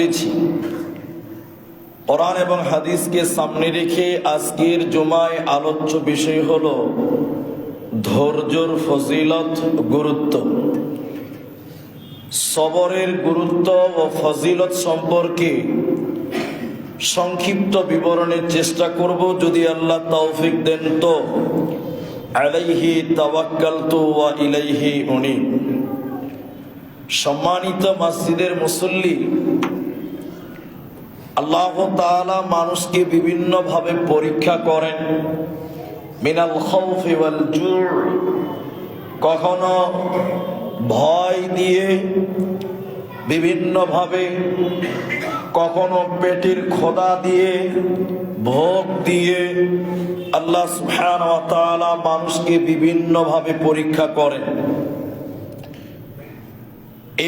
করেছি। কোরআন এবং হাদিসকে সামনে রেখে আজকের জমায় আলোচ্য বিষয় হল ধৈর্যর ফজিলত গুরুত্ব। সবরের গুরুত্ব ও ফজিলত সম্পর্কে সংক্ষিপ্ত বিবরণের চেষ্টা করব, যদি আল্লাহ তৌফিক দেন তো। আলাইহি তাওয়াক্কালতু ওয়া ইলাইহি উনিব। সম্মানিত মসজিদের মুসল্লি আল্লাহ তাআলা মানুষকে বিভিন্নভাবে পরীক্ষা করেন। মিনাল খাউফি ওয়াল জুর কখনো ভয় দিয়ে বিভিন্নভাবে, কখনো পেটের খোদা দিয়ে, ভোগ দিয়ে আল্লাহ সুবহান তাআলা মানুষকে বিভিন্নভাবে পরীক্ষা করেন।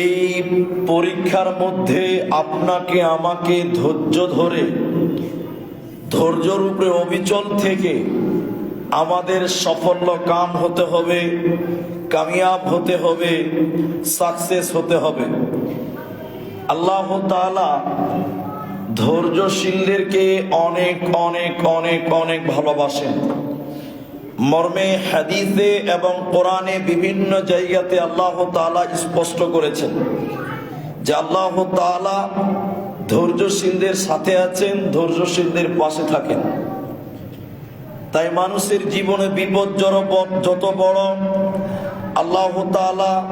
এই পরীক্ষার মধ্যে আপনাকে আমাকে ধৈর্য ধরে ধৈর্যর উপরে অবিচল থেকে আমাদের সাফল্য কাম হতে হবে, কামিয়াব হতে হবে, সাকসেস হতে হবে। আল্লাহ তাআলা ধৈর্যশীলদেরকে অনেক অনেক অনেক অনেক ভালোবাসেন। মর্মে, হাদিসে এবং কোরআনে বিভিন্ন জায়গাতে আল্লাহ তাআলা স্পষ্ট করেছেন যে আল্লাহ তাআলা ধৈর্যশীলদের সাথে আছেন, ধৈর্যশীলদের পাশে থাকেন। তাই মানুষের জীবনে বিপদ যত বড়, আল্লাহ তাআলা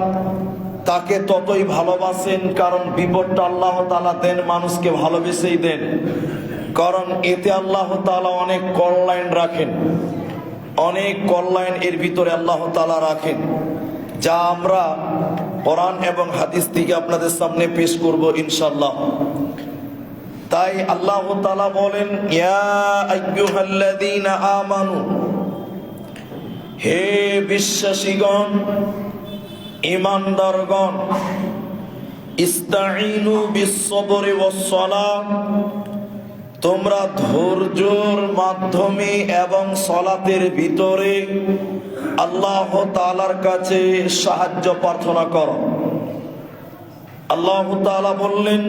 তাকে ততই ভালোবাসেন কারণ বিপদটা আল্লাহ তাআলা দেন, মানুষকে ভালোবেসেই দেন। কারণ এতে আল্লাহ তাআলা অনেক কল্যাণ রাখেন। অনেক কল্যাণ এর ভিতরে আল্লাহ তালা রাখেন। যা আমরা কোরআন এবং হাদিস থেকে আপনাদের সামনে পেশ করব ইনশাল্লাহ তাই আল্লাহ তালা বলেন আমানু, হে বিশ্বাসীগণ ইমানদারগণ ইস্তাইনু বিশ্বরে ওয়াসসালা তোমরা ধৈর্যর মাধ্যমে এবং সলাতের ভিতরে আল্লাহ তালার কাছে সাহায্য প্রার্থনা করো। আল্লাহ তালা বললেন,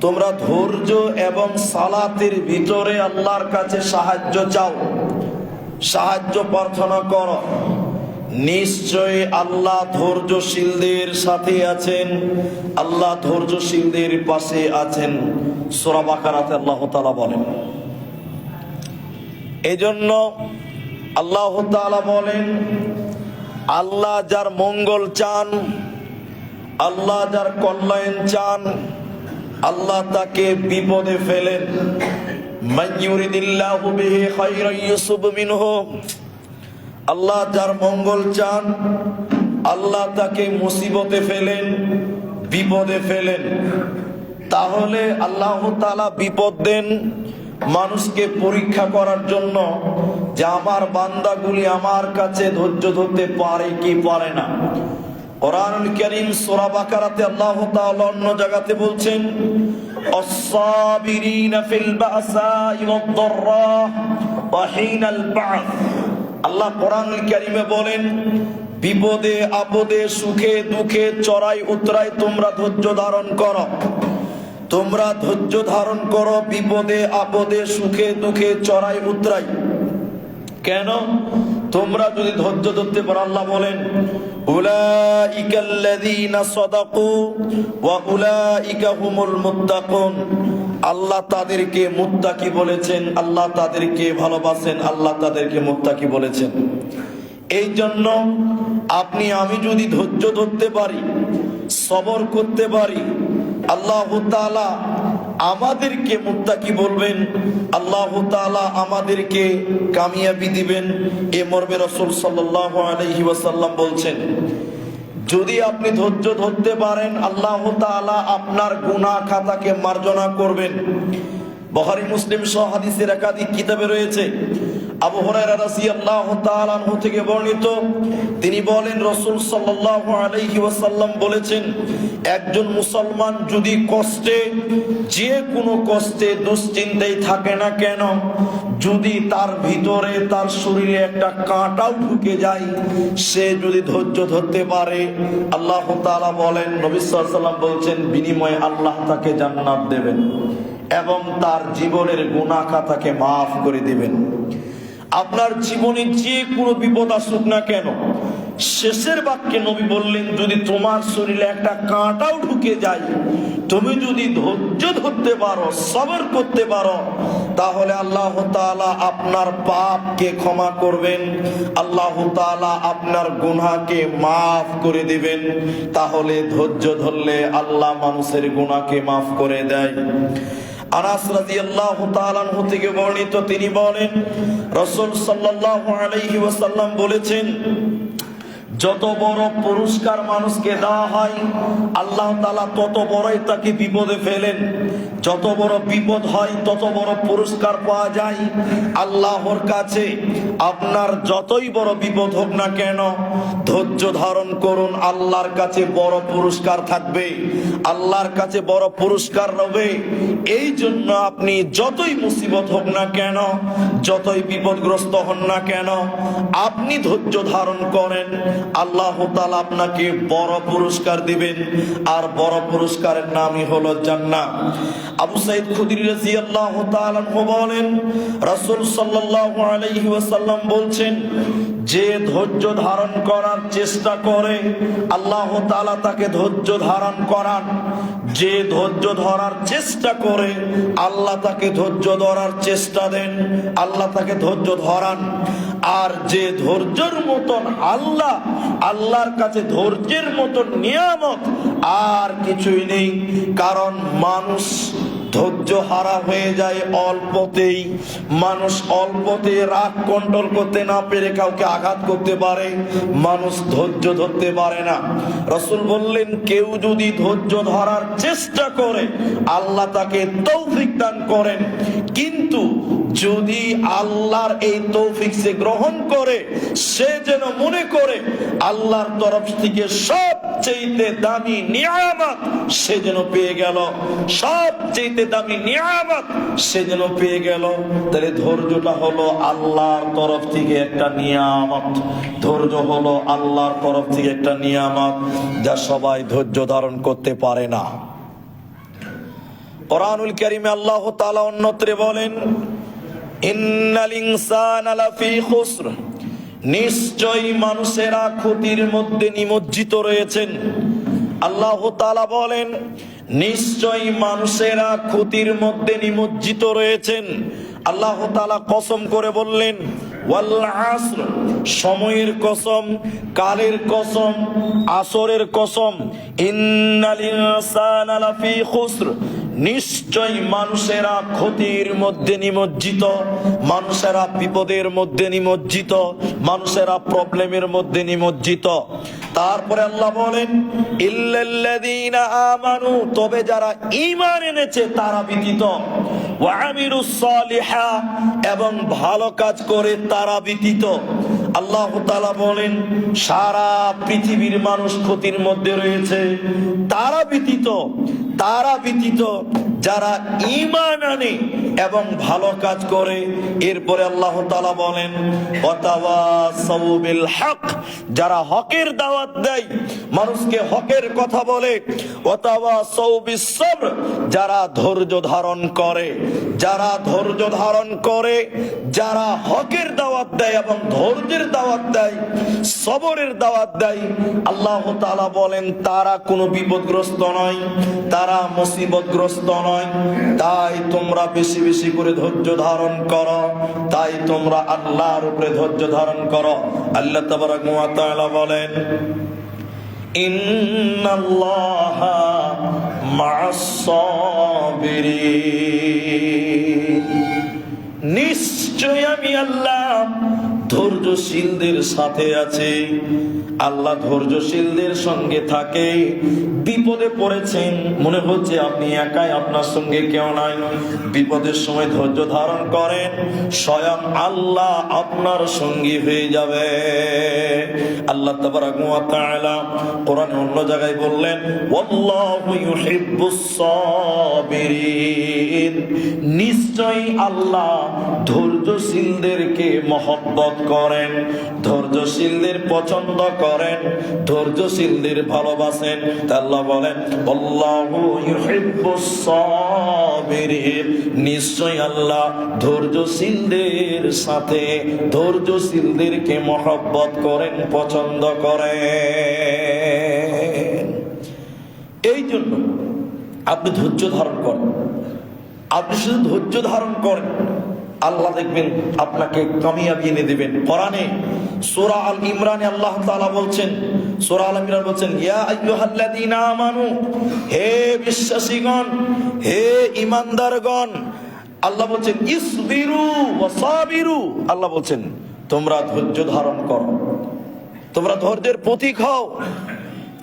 তোমরা ধৈর্য এবং সালাতের ভিতরে আল্লাহর কাছে সাহায্য চাও। সাহায্য প্রার্থনা করো। নিশ্চয় আল্লাহ ধৈর্যশীলদের সাথে আছেন, আল্লাহ ধৈর্যশীলদের পাশে আছেন। সোরাবাকারাতে আল্লাহ তালা বলেন। এই জন্য আল্লাহ বলেন, আল্লাহ যার মঙ্গল চান, আল্লাহ যার কল্যাণ চান, আল্লাহ তাকে বিপদে ফেলেন। আল্লাহ যার মঙ্গল চান, আল্লাহ তাকে মুসিবতে ফেলেন, বিপদে ফেলেন। তাহলে আল্লাহ তালা বিপদ দেন মানুষকে পরীক্ষা করার জন্য যে আমার বান্দাগুলি আমার কাছে ধৈর্য ধরতে পারে কি পারে না। আল্লাহ অন্য বলছেন আল্লাহ বলেন, বিপদে, আপদে, সুখে, দুঃখে চড়াই উতরাই তোমরা ধৈর্য ধারণ করো। তোমরা ধৈর্য ধারণ করো, বিপদে, আপদে, সুখে, দুঃখে, চড়াই, উতরাই। কেন? তোমরা যদি ধৈর্য ধরতে পারো, আল্লাহ বলেন আল্লাহ তাদেরকে মুত্তাকি বলেছেন, আল্লাহ তাদেরকে ভালোবাসেন, আল্লাহ তাদেরকে মুত্তাকি বলেছেন। এই জন্য আপনি, আমি যদি ধৈর্য ধরতে পারি, সবর করতে পারি আল্লাহ তাআলা আমাদেরকে মুত্তাকি বলবেন, আল্লাহ আমাদেরকে কামিয়াবি দিবেন। এ মর্মে রসুল ওয়াসাল্লাম বলছেন, যদি আপনি ধৈর্য ধরতে পারেন, আল্লাহ আপনার গুনাহ খাতাকে মার্জনা করবেন। বহারি মুসলিম সহ হাদিসের একাধিক কিতাবে রয়েছে আবু হুরায়রা রাদিয়াল্লাহু থেকে বর্ণিত, তিনি বলেন বলেছেন, একজন মুসলমান যদি কষ্টে কষ্টে থাকে না কেন, যদি তার ভিতরে তার শরীরে একটা কাঁটাও ঢুকে যায়, সে যদি ধৈর্য ধরতে পারে, আল্লাহ তাআলা বলেন, নবী বলছেন, বিনিময়ে আল্লাহ তাকে জান্নাত দেবেন এবং তার জীবনের গুনাহ খাতাকে মাফ করে দিবেন। আপনার জীবনে যে কোনো বিপদ আসুক না কেন, শেষের বাক্যে নবী বললেন, যদি তোমার শরীরে একটা কাঁটাও ঢুকে যায়, তুমি যদি ধৈর্য ধরতে পারো, সবর করতে পারো, তাহলে আল্লাহ আপনার পাপকে ক্ষমা করবেন, আল্লাহ আপনার গুনাহকে মাফ করে দিবেন। তাহলে ধৈর্য ধরলে আল্লাহ মানুষের গুনাহকে মাফ করে দেয়। আনাস রাদিয়াল্লাহু তাআলা থেকে বর্ণিত তিনি বলেন রাসূল সাল্লাল্লাহু আলাইহি ওয়াসাল্লাম বলেছেন যত বড় পুরস্কার মানুষকে দেওয়া হয়, আল্লাহ তাআলা তত বড়ই তাকে বিপদে ফেলেন। যত বড় বিপদ হয়, তত বড় পুরস্কার পাওয়া যায়। আল্লাহর কাছে আপনার যতই বড় বিপদ হোক না কেন, ধৈর্য ধারণ করুন, আল্লাহর কাছে বড় পুরস্কার থাকবে। আল্লাহর কাছে বড় পুরস্কার রবে। এই জন্য আপনি যতই মুসিবত হোক না কেন, যতই বিপদগ্রস্ত হন না কেন, আপনি ধৈর্য ধারণ করেন। আল্লাহ তালা আপনাকে বড় পুরস্কার দিবেন। আর বড় পুরস্কারের নামই হলো জান্নাত। আবু সাইদ খুদির রাজি আল্লাহ বলেন, রাসুল সাল্লাহ আলাইহি ওয়াসাল্লাম বলছেন যে ধৈর্য ধারণ করার চেষ্টা করে, আল্লাহ তাআলা তাকে ধৈর্য ধারণ করান। যে ধৈর্য ধরার চেষ্টা করে, আল্লাহ তাকে ধৈর্য ধরার চেষ্টা দেন, আল্লাহ তাকে ধৈর্য ধরান। আর যে ধৈর্যের মতন আল্লাহ, আল্লাহর কাছে ধৈর্যের মতন নিয়ামত, আর কিছুই নেই। কারণ মানুষ ধৈর্য হারা হয়ে যায় অল্পতেই। মানুষ অল্পতে রাগ কন্ট্রোল করতে না পেরে কাউকে আঘাত করতে পারে। মানুষ ধৈর্য ধরতে পারে না। রসুল বললেন, কেউ যদি ধৈর্য ধরার চেষ্টা করে, আল্লাহ তাকে তৌফিক দান করেন। কিন্তু যদি আল্লাহর এই তৌফিক সে গ্রহণ করে, সে যেন মনে করে আল্লাহর তরফ থেকে সবচেয়ে দামি নিয়ামত সে যেন পেয়ে গেল। সবচেয়ে দামি নিয়ামত সে যেন পেয়ে গেল। তাহলে ধৈর্যটা হলো আল্লাহর তরফ থেকে একটা নিয়ামত। ধৈর্য হলো আল্লাহর তরফ থেকে একটা নিয়ামত যা সবাই ধৈর্য ধারণ করতে পারে না। কোরআনুল কারিমে আল্লাহ তাআলা অন্যত্রে বলেন খুসর। নিশ্চয়ই মানুষেরা ক্ষতির মধ্যে নিমজ্জিত রয়েছেন। আল্লাহ তাআলা বলেন, নিশ্চয়ই মানুষেরা ক্ষতির মধ্যে নিমজ্জিত রয়েছেন। আল্লাহ তাআলা কসম করে বললেন সময়ের কসম, কালের কসম, আসরের কসম। ইন্নাল ইনসানা খুসর নিশ্চয় মানুষেরা ক্ষতির মধ্যে নিমজ্জিত, মানুষেরা বিপদের মধ্যে নিমজ্জিত, মানুষেরা প্রবলেমের মধ্যে নিমজ্জিত। তারপরে আল্লাহ বলেন আমানু তবে যারা ইমান এনেছে, তারা ব্যতীত। এবং ভালো কাজ করে তারা ব্যতীত। আল্লাহ বলেন সারা পৃথিবীর মানুষ ক্ষতির মধ্যে রয়েছে। তারা ব্যতীত তারা ব্যতীত যারা ইমান আনে এবং ভালো কাজ করে, এরপরে আল্লাহ তাআলা বলেন হক যারা হকের দাওয়াত দেয়, মানুষকে হকের কথা বলে যারা ধৈর্য ধারণ করে, যারা ধৈর্য ধারণ করে, যারা হকের দাওয়াত দেয় এবং ধৈর্যের দাওয়াত দেয়, সবরের দাওয়াত দেয়, আল্লাহ তালা বলেন, তারা কোনো বিপদগ্রস্ত নয়, তারা মুসিবতগ্রস্ত নয়। তাই তোমরা বেশি বেশি করে ধৈর্য ধারণ করো। তাই তোমরা আল্লাহর উপরে ধৈর্য ধারণ করো। আল্লাহ তাবারাক ওয়া তাআলা বলেন, ইন্নাল্লাহা মা'আস সাবিরিন। নিশ্চয় আমি আল্লাহ ধৈর্যশীলদের সাথে আছে। আল্লাহ ধৈর্যশীলদের সঙ্গে থাকে। বিপদে পড়েছেন, মনে হচ্ছে আপনি একাই আপনার সঙ্গে কেউ নাই। বিপদের সময় ধৈর্য ধারণ করেন, স্বয়ং আল্লাহ আপনার সঙ্গী হয়ে যাবে। আল্লাহ কোরআনে অন্য জায়গায় বললেন সাবিরিন। নিশ্চয়ই আল্লাহ ধৈর্যশীলদেরকে মহব্বত করেন, ধৈর্যশীলদের পছন্দ করেন, ধৈর্যশীলদের ভালোবাসেন। আল্লাহ বলেন সাবিরিন। নিশ্চয়ই আল্লাহ ধৈর্যশীলদের সাথে ধৈর্যশীলদেরকে মহব্বত করেন, পছন্দ করেন। এই জন্য আপনি ধৈর্য ধারণ করেন। আপনি শুধু ধৈর্য ধারণ করেন, আল্লাহ দেখবেন আপনাকে কামিয়াবি এনে দেবেন। কোরআনে সূরা আল ইমরানে আল্লাহ তাআলা বলছেন, সোরা আল ইমরান বলছেন, ইয়া আইয়ুহাল্লাযীনা আমানু, হে বিশ্বাসীগণ, হে ঈমানদারগণ আল্লাহ বলছেন, ইসবিরু ওয়া সাবিরু। আল্লাহ বলছেন, তোমরা ধৈর্য ধারণ করো। তোমরা ধৈর্যের প্রতীক হও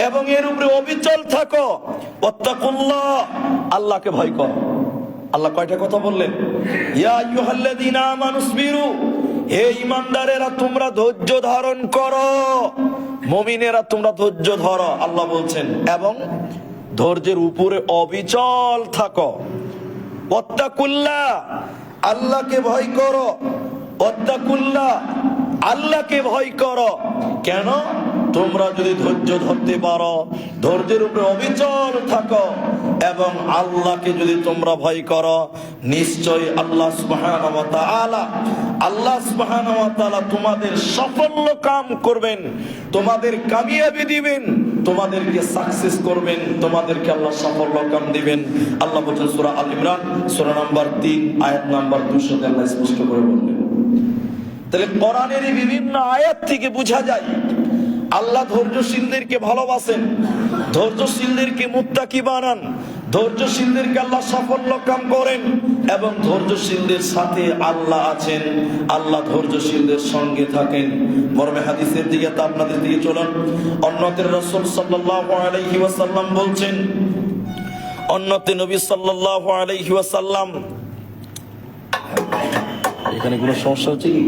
এবং এর উপরে অবিচল থাকো। ওয়াত্তাকুল্লাহ, আল্লাহকে ভয় করো। আল্লাহ কয়টা কথা বললেন? ইয়া আইয়ুহাল্লাযীনা আমানুসবিরু হে ঈমানদারেরা, তোমরা ধৈর্য ধারণ করো। মুমিনেরা, তোমরা ধৈর্য ধরো। আল্লাহ বলছেন, এবং ধৈর্যের উপরে অবিচল থাকো। ওয়াত্তাকুল্লাহ আল্লাহকে ভয় করো। ওয়াত্তাকুল্লাহ আল্লাহকে ভয় করো। কেন? তোমরা যদি ধৈর্য ধরতে পারো, ধৈর্যের উপরে অবিচল থাকো। এবং আল্লাহকে যদি তোমরা ভয় করো নিশ্চয় আল্লাহ তাআলা, আল্লাহ সুবহানাহু তাআলা তোমাদের সাফল্য কাম করবেন, তোমাদের কামিয়াবি দিবেন, তোমাদেরকে সাকসেস করবেন, তোমাদেরকে আল্লাহ সাফল্য কাম দিবেন। আল্লাহ বলছেন সূরা আল ইমরান, সূরা নাম্বার তিন, আয়াত নাম্বার 200 তে আল্লাহ স্পষ্ট করে বললেন। তাহলে কোরআনের বিভিন্ন আয়াত থেকে বোঝা যায়, আল্লাহ ধৈর্যশীলদেরকে ভালোবাসেন, ধৈর্যশীলদেরকে মুত্তাকি বানান ধৈর্যশীলদেরকে আল্লাহ সাফল্য কাম করেন এবং ধৈর্যশীলদের সাথে আল্লাহ আছেন, আল্লাহ ধৈর্যশীলদের সঙ্গে থাকেন। মর্মে হাদিসের দিকে তা আপনাদের দিকে চলুন। অন্যতের রসুল সাল্লাল্লাহু আলাইহি ওয়াসাল্লাম বলছেন, অন্যতে নবী সাল্লাল্লাহু আলাইহি ওয়াসাল্লাম, এখানে কোনো সমস্যা হচ্ছে কি?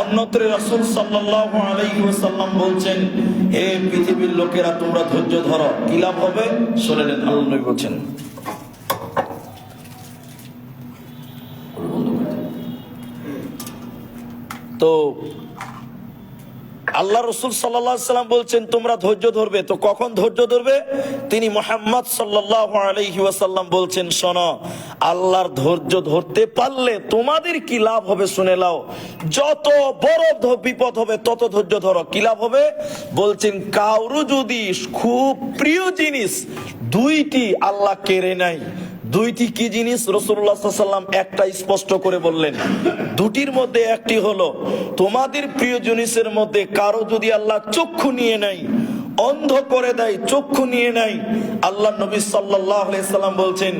অন্যত্র রসুল ওয়াসাল্লাম বলছেন হে পৃথিবীর লোকেরা, তোমরা ধৈর্য ধরো, কি লাভ হবে? শুনে নেন আল্লাহ বলছেন। তো আল্লাহ রসুল সাল্লাম বলছেন, তোমরা ধৈর্য ধরবে। তো কখন ধৈর্য ধরবে? তিনি মোহাম্মদ সাল্লাহ বলছেন, শোনো, আল্লাহর ধৈর্য ধরতে পারলে তোমাদের কি লাভ হবে শুনে লাও যত বড় বিপদ হবে, তত ধৈর্য ধরো। কি লাভ হবে? বলছেন কাউরু যদি খুব প্রিয় জিনিস দুইটি আল্লাহ কেড়ে নাই দুইটি কি জিনিস রসুল্লাহাম একটা স্পষ্ট করে বললেন। দুটির মধ্যে একটি হলো, তোমাদের প্রিয় জিনিসের মধ্যে কারও যদি আল্লাহ চক্ষু নিয়ে নেয় অন্ধ করে দেয়, চক্ষু নিয়ে নেয়। আল্লাহ নবী সাল্লাহ সাল্লাম বলছেন,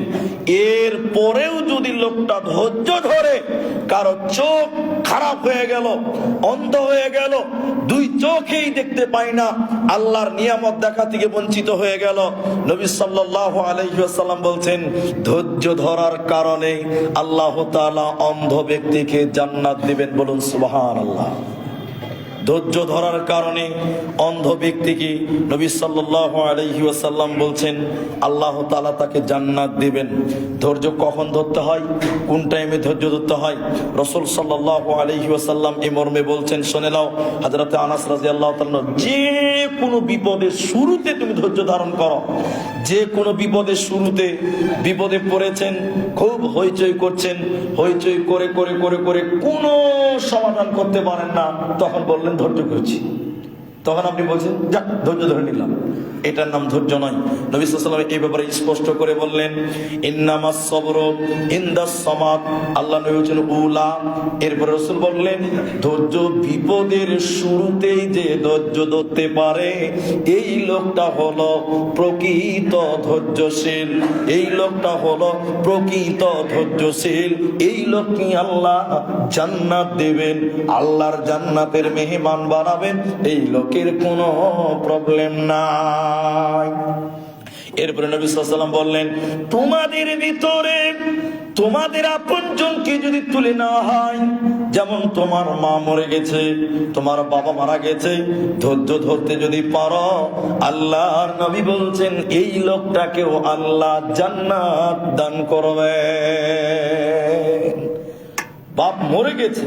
এর পরেও যদি লোকটা ধৈর্য ধরে, কারও চোখ খারাপ হয়ে গেল, অন্ধ হয়ে গেল, দুই চোখেই দেখতে পায় না, আল্লাহর নিয়ামত দেখা থেকে বঞ্চিত হয়ে গেল। নবী সাল্লাল্লাহু আলাইহি ওয়াসাল্লাম বলছেন, ধৈর্য ধরার কারণে আল্লাহ তাআলা অন্ধ ব্যক্তিকে জান্নাত দিবেন বলুন সুবহানাল্লাহ। ধৈর্য ধরার কারণে অন্ধ ব্যক্তিকে নবী সাল্লাল্লাহু আলাইহি ওয়াসাল্লাম বলছেন, আল্লাহ তাআলা তাকে জান্নাত দিবেন। ধৈর্য কখন ধরতে হয়? কোন টাইমে ধৈর্য ধরতে হয়? রসুল সাল্লাল্লাহু আলাইহি ওয়াসাল্লাম এই মর্মে বলছেন, শুনে নাও, হযরতে আনাস রাদিয়াল্লাহু তাআলা যে কোনো বিপদের শুরুতে তুমি ধৈর্য ধারণ করো। যে কোনো বিপদের শুরুতে বিপদে পড়েছেন, খুব হইচই করছেন, হইচই করে করে করে করে কোনো সমাধান করতে পারেন না। তখন বললেন ধৈর্য করছি তখন আপনি বলছেন যাক ধৈর্য ধরে নিলাম। এটার নাম ধৈর্য নয়। নবী সাল্লাম এই ব্যাপারে স্পষ্ট করে বললেন ইন্নামাস সবর ইন্দাস সমাদ আল্লাহ নবী হচ্ছেন উলা। এরপরে রসুল বললেন, ধৈর্য বিপদের শুরুতেই যে ধৈর্য ধরতে পারে, এই লোকটা হলো প্রকৃত ধৈর্যশীল। এই লোকটা হলো প্রকৃত ধৈর্যশীল। এই লোককে আল্লাহ জান্নাত দেবেন, আল্লাহর জান্নাতের মেহমান বানাবেন, এই লোকের কোনো প্রবলেম নাই। এরপরে নবী সাল্লাম বললেন, তোমাদের ভিতরে তোমাদের আপনজনকে যদি তুলে নেওয়া হয়, যেমন তোমার মা মরে গেছে, তোমার বাবা মারা গেছে, ধৈর্য ধরতে যদি পারো, আল্লাহর নবী বলছেন, এই লোকটাকেও আল্লাহ জান্নাত দান করবে। বাপ মরে গেছে,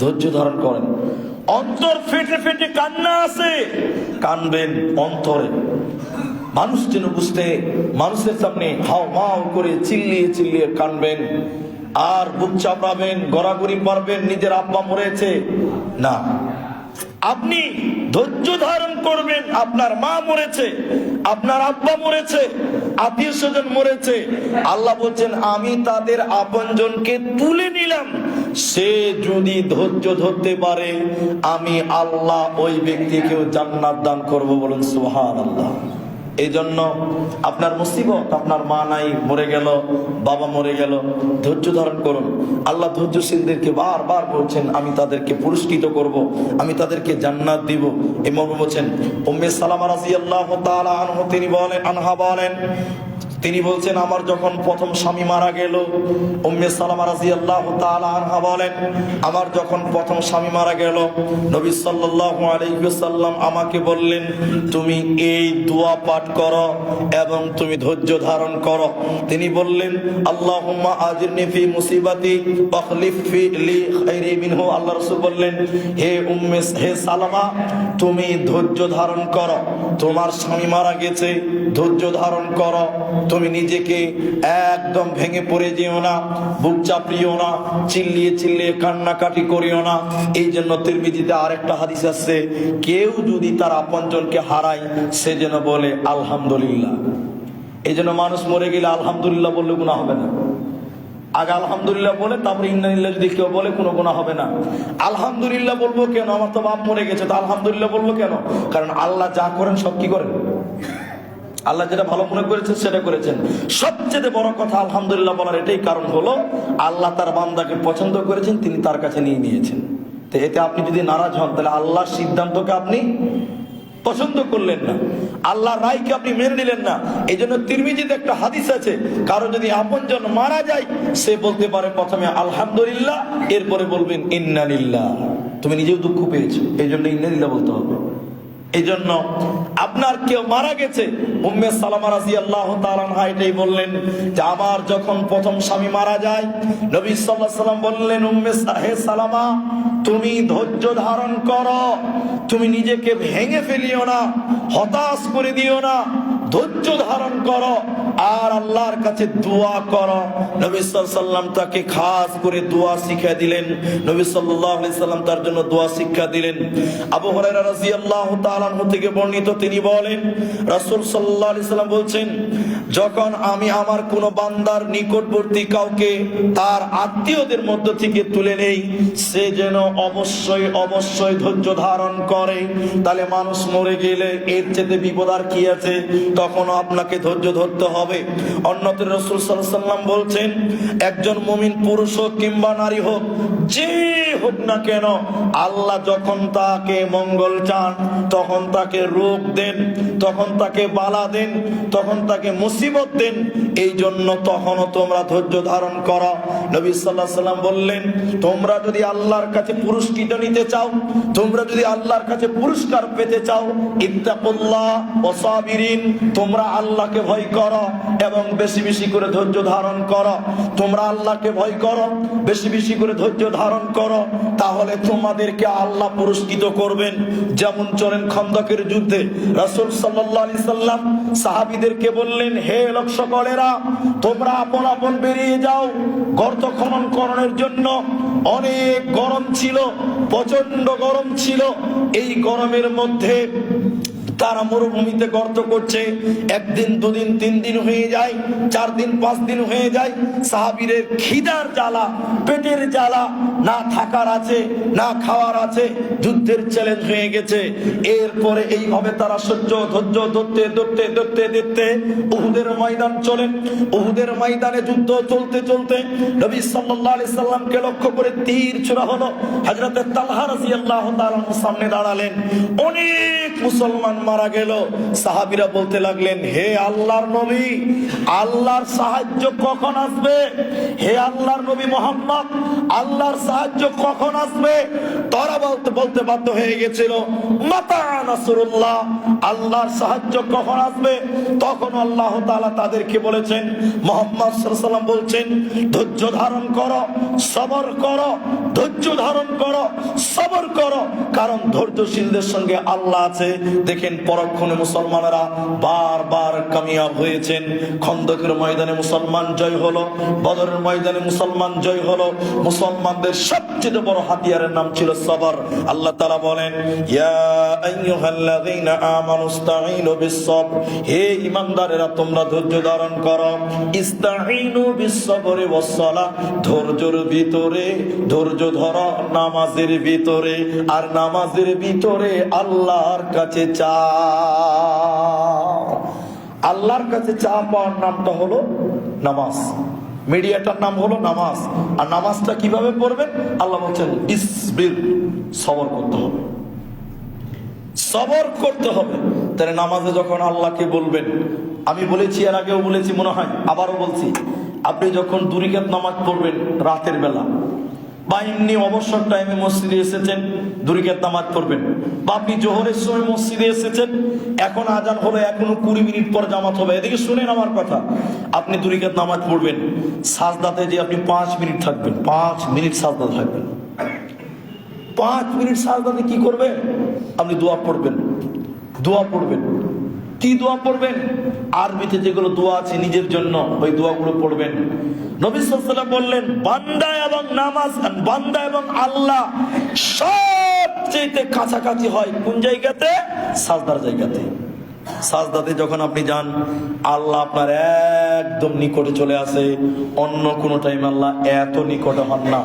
ধৈর্য ধারণ করেন। অন্তর ফেটে ফেটে কান্না আছে। কানবেন অন্তরে। মানুষ যেন বুঝতে, মানুষের সামনে হাও মাও করে চিল্লিয়ে চিল্লিয়ে কানবেন। আর বুক চাপড়াবেন, গড়াগড়ি পারবেন নিজের আব্বা মরেছে। না আপনি ধৈর্য ধারণ করবেন, আপনার মা মরেছে, আপনার আব্বা মরেছে, আত্মীয় স্বজন মরেছে। আল্লাহ বলছেন, আমি তাদের আপনজনকে তুলে নিলাম। সে যদি ধৈর্য ধরতে পারে, আমি আল্লাহ ওই ব্যক্তিকেও জান্নাত দান করব বলুন সুহান আল্লাহ এই জন্য আপনার মুসিবত আপনার মা নাই, মরে গেল, বাবা মরে গেল, ধৈর্য ধারণ করুন। আল্লাহ ধৈর্যশীলদেরকে বারবার বলছেন, আমি তাদেরকে পুরস্কৃত করব, আমি তাদেরকে জান্নাত দিব। এমন বলছেন, উম্মে সালামা রাজি তাআলা আনহু, তিনি বলেন, আনহা বলেন তিনি বলছেন, আমার যখন প্রথম স্বামী মারা গেল, উম্মে সালামা রাদিয়াল্লাহু তাআলা আনহা বলেন, আমার যখন প্রথম স্বামী মারা গেল, নবী সাল্লাল্লাহু আলাইহি ওয়াসাল্লাম আমাকে বললেন, তুমি এই দোয়া পাঠ করো এবং তুমি ধৈর্য ধারণ করো। তিনি বললেন, আল্লাহুম্মা আজিরনি ফি মুসিবাতি আল্লাহ রাসূল বললেন, হে উম্মে, হে সালামা, তুমি ধৈর্য ধারণ করো। তোমার স্বামী মারা গেছে, ধৈর্য ধারণ করো। তুমি নিজেকে একদম ভেঙে পড়ে যেও না, বুক চাপড়িও না, চিল্লিয়ে চিল্লিয়ে কান্নাকাটি করিও না। এই জন্য তিরমিজিতে আরেকটা হাদিস আছে, কেউ যদি তার আপনজনকে হারায়, সে যেন বলে, আলহামদুলিল্লাহ। এই জন্য মানুষ মরে গেলে আলহামদুলিল্লাহ বললে গুণা হবে না। আগে আলহামদুলিল্লাহ বলে, তারপরে ইন্নানিল্লাহ যদি কেউ বলে, কোনো গুণা হবে না। আলহামদুলিল্লাহ বলব কেন? আমার তো বাপ মরে গেছে, তো আলহামদুলিল্লাহ বলব কেন? কারণ আল্লাহ যা করেন সব কি করেন? আল্লাহ যেটা ভালো মনে করেছেন, সেটা করেছেন। সবচেয়ে বড় কথা আলহামদুলিল্লাহ বলার এটাই কারণ হলো, আল্লাহ তার বান্দাকে পছন্দ করেছেন, তিনি তার কাছে নিয়ে নিয়েছেন। তো এতে আপনি যদি নারাজ হন, তাহলে আল্লাহর সিদ্ধান্তকে আপনি পছন্দ করলেন না। আল্লাহ রায়কে আপনি মেনে নিলেন না। এই জন্য তিরমিজিতে একটা হাদিস আছে, কারও যদি আপনজন মারা যায়, সে বলতে পারে, প্রথমে আলহামদুলিল্লাহ, এরপরে বলবেন, ইন্নালিল্লাহ। তুমি নিজেও দুঃখ পেয়েছ এই জন্য ইন্নালিল্লাহ বলতে হবে। এই জন্য আপনার কেউ মারা গেছে। উম্মে সালামা রাজি আল্লাহ তালানহা এটাই বললেন যে আমার যখন প্রথম স্বামী মারা যায়, নবী আলাইহি সাল্লাম বললেন, উম্মে হে সালামা, তুমি ধৈর্য ধারণ করো। তুমি নিজেকে ভেঙে ফেলিও না, হতাশ করে দিও না, ধৈর্য ধারণ করো। আর আল্লাহর কাছে দোয়া করো। নবী সাল্লাম তাকে খাস করে দোয়া শিক্ষা দিলেন। নবী আলাইহি সাল্লাম তার জন্য দোয়া শিক্ষা দিলেন। আবু হুরায়রা রাদিয়াল্লাহু তাআলা আনহু থেকে বর্ণিত তিনি বলেন, রাসূল আলাইহি সাল্লাম বলছেন, যখন আমি আমার কোন বান্দার নিকটবর্তী কাউকে তার আত্মীয়দের মধ্য থেকে তুলে নেই, সে যেন অবশ্যই অবশ্যই ধৈর্য ধারণ করে। তাহলে মানুষ মরে গেলে এর চেয়ে বিপদ আর কি আছে? তখন আপনাকে ধৈর্য ধরতে হবে। অন্যদের রসুল সাল্লাম বলছেন, একজন মুমিন পুরুষ হোক কিংবা নারী হোক, যে হোক না কেন, আল্লাহ যখন তাকে মঙ্গল চান, তখন তাকে রোগ দেন, তখন তাকে বালা দেন, তখন তাকে মুসিবত দেন এই জন্য তখনও তোমরা ধৈর্য ধারণ করো। নবী সাল্লাহ সাল্লাম বললেন, তোমরা যদি আল্লাহর কাছে পুরস্কৃত নিতে চাও, তোমরা যদি আল্লাহর কাছে পুরস্কার পেতে চাও, ইত্তাকুল্লাহ ও সাবিরিন তোমরা আল্লাহকে ভয় করো। এবং বেশি বেশি করে ধৈর্য ধারণ করো। তোমরা আল্লাহকে ভয় করো, বেশি বেশি করে ধৈর্য ধারণ করো, তাহলে তোমাদেরকে আল্লাহ পুরস্কৃত করবেন। যেমন চলেন খন্দকের যুদ্ধে, রাসূল আলাইহি সাল্লাম সাহাবীদেরকে বললেন, হে লোক সকলেরা, তোমরা আপন আপন বেরিয়ে যাও। গর্ত খনন করণের জন্য অনেক গরম ছিল প্রচণ্ড গরম ছিল। এই গরমের মধ্যে তারা মরুভূমিতে গর্ত করছে। একদিন, দুদিন, তিন দিন হয়ে যায়, চার দিন, পাঁচ দিন হয়ে যায়। সাহাবীরের খিদার জ্বালা, পেটের জ্বালা, না থাকার আছে, না খাওয়ার আছে, যুদ্ধের চ্যালেঞ্জ হয়ে গেছে। এরপরে এইভাবে তারা সহ্য, ধৈর্য, ধরতে ধরতে ধরতে ধরতে উহুদের ময়দান চলেন। উহুদের ময়দানে যুদ্ধ চলতে চলতে নবী আলাইহি সাল্লামকে লক্ষ্য করে তীর ছোড়া হলো। হযরতে তালহা রাদিয়াল্লাহু তাআলা সামনে দাঁড়ালেন। অনেক মুসলমান মারা গেল। সাহাবীরা বলতে লাগলেন, হে আল্লাহর নবী, আল্লাহর সাহায্য কখন আসবে? হে আল্লাহর নবী মোহাম্মদ, আল্লাহর সাহায্য কখন আসবে? তারা বলতে বলতে বাধ্য হয়ে গেছিল, মাতা আল্লাহর সাহায্য কখন আসবে? তখন আল্লাহ তাআলা তাদেরকে বলেছেন, মোহাম্মদ সাল্লাম বলছেন, ধৈর্য ধারণ করো, সবর করো, ধৈর্য ধারণ করো, সবর করো, কারণ ধৈর্যশীলদের সঙ্গে আল্লাহ আছে। দেখেন পরক্ষণে মুসলমানেরা বারবার কামিয়াব হয়েছেন। খন্দকের ময়দানে মুসলমান জয় হলো, বদরের ময়দানে মুসলমান জয় হলো। মুসলমানদের সবচেয়ে বড় হাতিয়ারের নাম ছিল সবর। আল্লাহ তাআলা বলেন হে ঈমানদারেরা, তোমরা ধৈর্য ধারণ করো। ধৈর্যের ভিতরে ধৈর্য ধরো, নামাজের ভিতরে। আর নামাজের ভিতরে আল্লাহর কাছে চাও আল্লাহর কাছে চা পাওয়ার নামটা হলো নামাজ। মিডিয়াটার নাম হলো নামাজ। আর নামাজটা কীভাবে পড়বেন? আল্লাহ বলছেন, ইসবির, সবর করতে হবে। সবর করতে হবে। তাহলে নামাজে যখন আল্লাহকে বলবেন, আমি বলেছি, এর আগেও বলেছি, মনে হয়, আবারও বলছি, আপনি যখন দুরিকাত নামাজ পড়বেন রাতের বেলা বা এমনি অবসর টাইমে মসজিদে এসেছেন দুরিকাত নামাজ পড়বেন। বা আপনি জোহরের সময় মসজিদে এসেছেন, এখন আজান হলো এখনও কুড়ি মিনিট পর জামাত হবে। এদিকে শুনেন আমার কথা, আপনি দুরিকাত নামাজ পড়বেন, সাজদাতে যে আপনি পাঁচ মিনিট থাকবেন, পাঁচ মিনিট সাজদা থাকবেন। পাঁচ মিনিট সাজদাতে কি করবেন? আপনি দোয়া পড়বেন দোয়া পড়বেন। কি দোয়া পড়বেন? আরবিতে যেগুলো দোয়া আছে নিজের জন্য, ওই দোয়াগুলো পড়বেন। নবী সাল্লাল্লাহু বললেন, বান্দা এবং নামাজ, বান্দা এবং আল্লাহ সবচেয়ে কাছাকাছি হয় কোন জায়গাতে? সাজদার জায়গাতে। সাজদাতে যখন আপনি যান, আল্লাহ আপনার একদম নিকটে চলে আসে। অন্য কোনো টাইম আল্লাহ এত নিকটে হন না।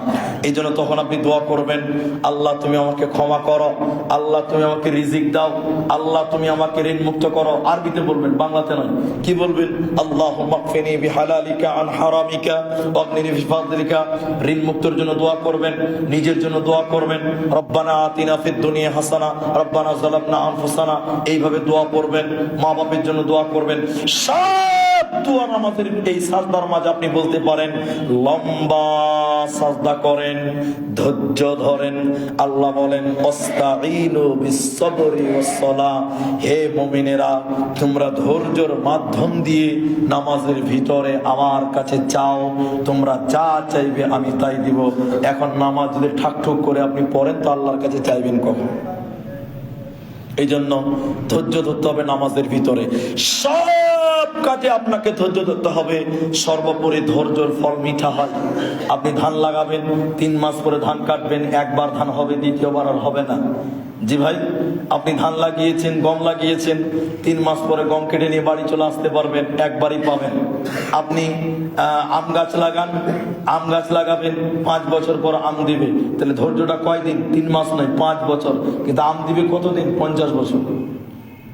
এই জন্য তখন আপনি দোয়া করবেন, আল্লাহ তুমি আমাকে ক্ষমা করো, আল্লাহ তুমি আমাকে রিজিক দাও, আল্লাহ তুমি আমাকে ঋণ মুক্ত করো। আরবিতে বলবেন, বাংলাতে নয়, কি বলবেন? আল্লাহ মাকফিনি বিহালালিকা আন হারামিকা অগ্নিনি বিফাদলিকা ঋণ মুক্তর জন্য দোয়া করবেন, নিজের জন্য দোয়া করবেন। রব্বানা আতিনা ফিদ দুনিয়া হাসানা, রব্বানা জালামনা আনফুসানা। এইভাবে দোয়া পড়বেন। মা বাপের জন্য দোয়া করবেন। সব দোয়া আমাদের এই সাজদার মাঝে আপনি বলতে পারেন, লম্বা সাজদা করেন, ধৈর্য ধরেন। আল্লাহ বলেন হে মুমিনেরা, তোমরা ধৈর্যর মাধ্যম দিয়ে নামাজের ভিতরে আমার কাছে চাও, তোমরা যা চাইবে আমি তাই দিব। এখন নামাজ যদি ঠাকঠুক করে আপনি পড়েন, তো আল্লাহর কাছে চাইবেন কখন? এই জন্য ধৈর্য ধরতে হবে নামাজের ভিতরে। সব কাজে আপনাকে ধৈর্য ধরতে হবে। সর্বোপরি ধৈর্যর ফল মিঠা হয়। আপনি ধান লাগাবেন, তিন মাস পরে ধান কাটবেন, একবার ধান হবে, দ্বিতীয়বার আর হবে না। জি ভাই, আপনি ধান লাগিয়েছেন, গম লাগিয়েছেন, তিন মাস পরে গম কেটে নিয়ে বাড়ি চলে আসতে পারবেন, একবারই পাবেন। আপনি আম গাছ লাগান, আম গাছ লাগাবেন, পাঁচ বছর পর আম দিবে। তাহলে ধৈর্যটা কয়দিন? তিন মাস নয়, পাঁচ বছর। কিন্তু আম দিবে কতদিন? পঞ্চাশ বছর।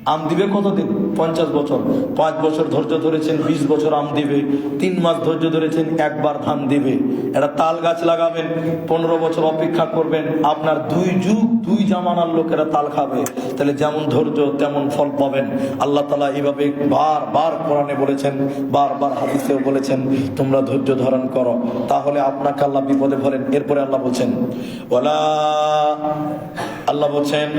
আম দিবে কতদিন? পঞ্চাশ বছর। পাঁচ বছর ধৈর্য ধরেছেন, বিশ বছর আম দিবে। তিন মাস ধৈর্য ধরেছেন, একবার ধান দিবে। একটা তাল গাছ লাগাবেন, পনেরো বছর অপেক্ষা করবেন। আপনার দুই যুগ, দুই জামানার লোকেরা তাল খাবে। তাহলে যেমন ধৈর্য, তেমন ফল পাবেন। আল্লাহ তালা এইভাবে বার বার কোরআনে বলেছেন বারবার হাদিসেও বলেছেন, তোমরা ধৈর্য ধারণ করো। তাহলে আপনাকে আল্লাহ বিপদে ভরেন এরপরে আল্লাহ বলছেন ওলা আল্লাহ বলছেন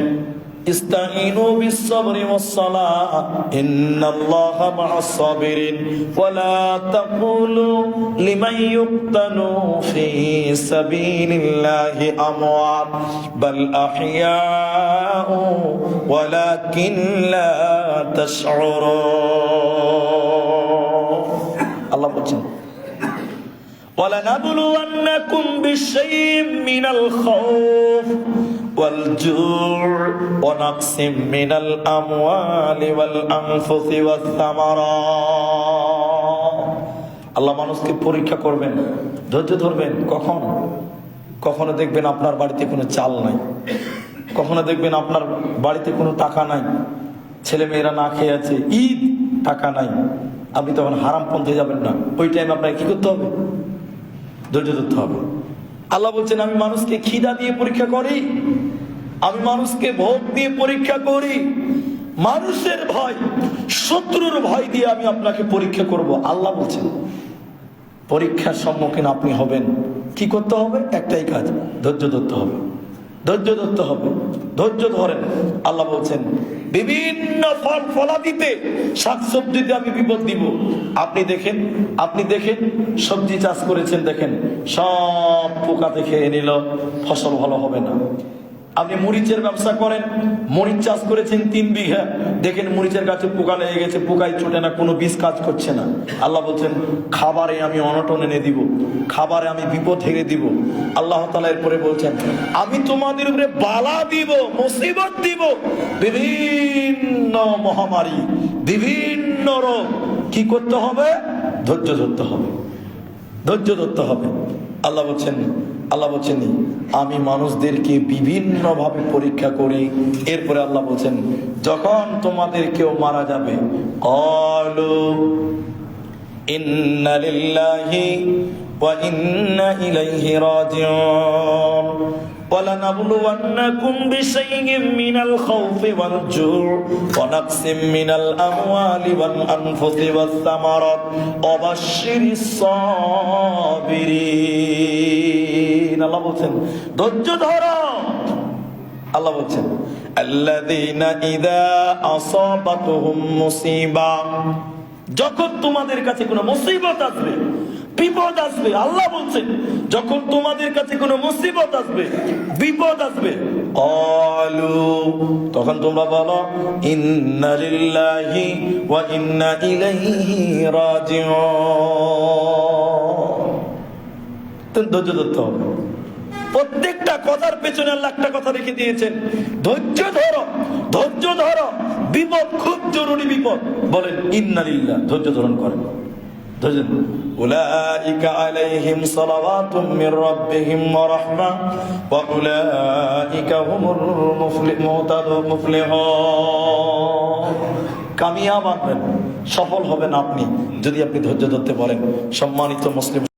استعينوا بالصبر والصلاة إن الله مع الصابرين ولا تقولوا لمن يقتل في سبيل الله أموات بل أحياء ولكن لا تشعرون الله بجد ولنبلونكم بشيء من الخوف والجوع ونقص من الأموال والأنفس والثمرات আল্লাহ মানুষকে পরীক্ষা করবেন ধৈর্য ধরবেন কখন কখনো দেখবেন আপনার বাড়িতে কোনো চাল নাই কখনো দেখবেন আপনার বাড়িতে কোনো টাকা নাই ছেলে মেয়েরা না খেয়ে আছে ঈদ টাকা নাই আপনি তখন হারাম পন্থে যাবেন না ওই টাইম আপনাকে কি করতে হবে ধৈর্য ধরতে হবে। আল্লাহ বলছেন, আমি মানুষকে খিদা দিয়ে পরীক্ষা করি, আমি মানুষকে ভোগ দিয়ে পরীক্ষা করি, মানুষের ভয়, শত্রুর ভয় দিয়ে আমি আপনাকে পরীক্ষা করব। আল্লাহ বলছেন, পরীক্ষার সম্মুখীন আপনি হবেন। কি করতে হবে? একটাই কাজ, ধৈর্য ধরতে হবে। ধৈর্য ধরতে হবে। ধৈর্য ধরেন। আল্লাহ বলছেন বিভিন্ন ফল ফলা ফলাদিতে শাকসবজিতে আমি বিপদ দিব। আপনি দেখেন আপনি দেখেন, সবজি চাষ করেছেন, দেখেন, সব পোকা খেয়ে নিল, ফসল ভালো হবে না। আপনি মরিচের ব্যবসা করেন, মরিচ চাষ করেছেন তিন বিঘা। দেখেন মরিচের গাছে পোকা লেগে গেছে, পোকায় ছোটে না, কোনো বীজ কাজ করছে না। আল্লাহ বলছেন, খাবারে আমি অনটন এনে দিব, খাবারে আমি বিপদ হেরে দিব। আল্লাহ তালা এরপরে বলছেন, আমি তোমাদের উপরে বালা দিব, মুসিবত দিব, বিভিন্ন মহামারী, বিভিন্ন রোগ। কি করতে হবে? ধৈর্য ধরতে হবে, ধৈর্য ধরতে হবে। আল্লাহ বলছেন আল্লাহ বলছেন, আমি মানুষদেরকে বিভিন্ন ভাবে পরীক্ষা করি। এরপরে আল্লাহ বলছেন, যখন তোমাদের কেউ মারা যাবে অলু ইন্না লিল্লাহি ওয়া ইন্না ইলাইহি রাজিউন। ولنبلونكم بشيء من الخوف والجوع ونقص من الأموال والأنفس والثمرات وبشر الصابرين الله বলছেন ধৈর্য ধরো আল্লাহ বলছেন আল্লাযীনা ইযা আসাবাতুহুম মুসিবা যখন তোমাদের কাছে কোনো মুসিবত আসবে বিপদ আসবে আল্লাহ বলছেন যখন তোমাদের কাছে কোনো মুসিবত আসবে বিপদ আসবে। অলু তখন তোমরা বলো ইন্না লিল্লাহি ওয়া ইন্না ইলাইহি রাজিউন। ধৈর্য ধরতে হবে। প্রত্যেকটা কথার পেছনে আল্লাহ একটা কথা রেখে দিয়েছেন ধৈর্য ধরো ধৈর্য ধরো বিপদ খুব জরুরি বিপদ। বলেন ইন্নালিল্লাহ ধৈর্য ধারণ করেন। أولئك عليهم صلوات من ربهم ورحمة وأولئك هم المفلحون কামিয়াব আনবেন সফল হবেন আপনি যদি আপনি ধৈর্য ধরতে পারেন সম্মানিত মুসলিম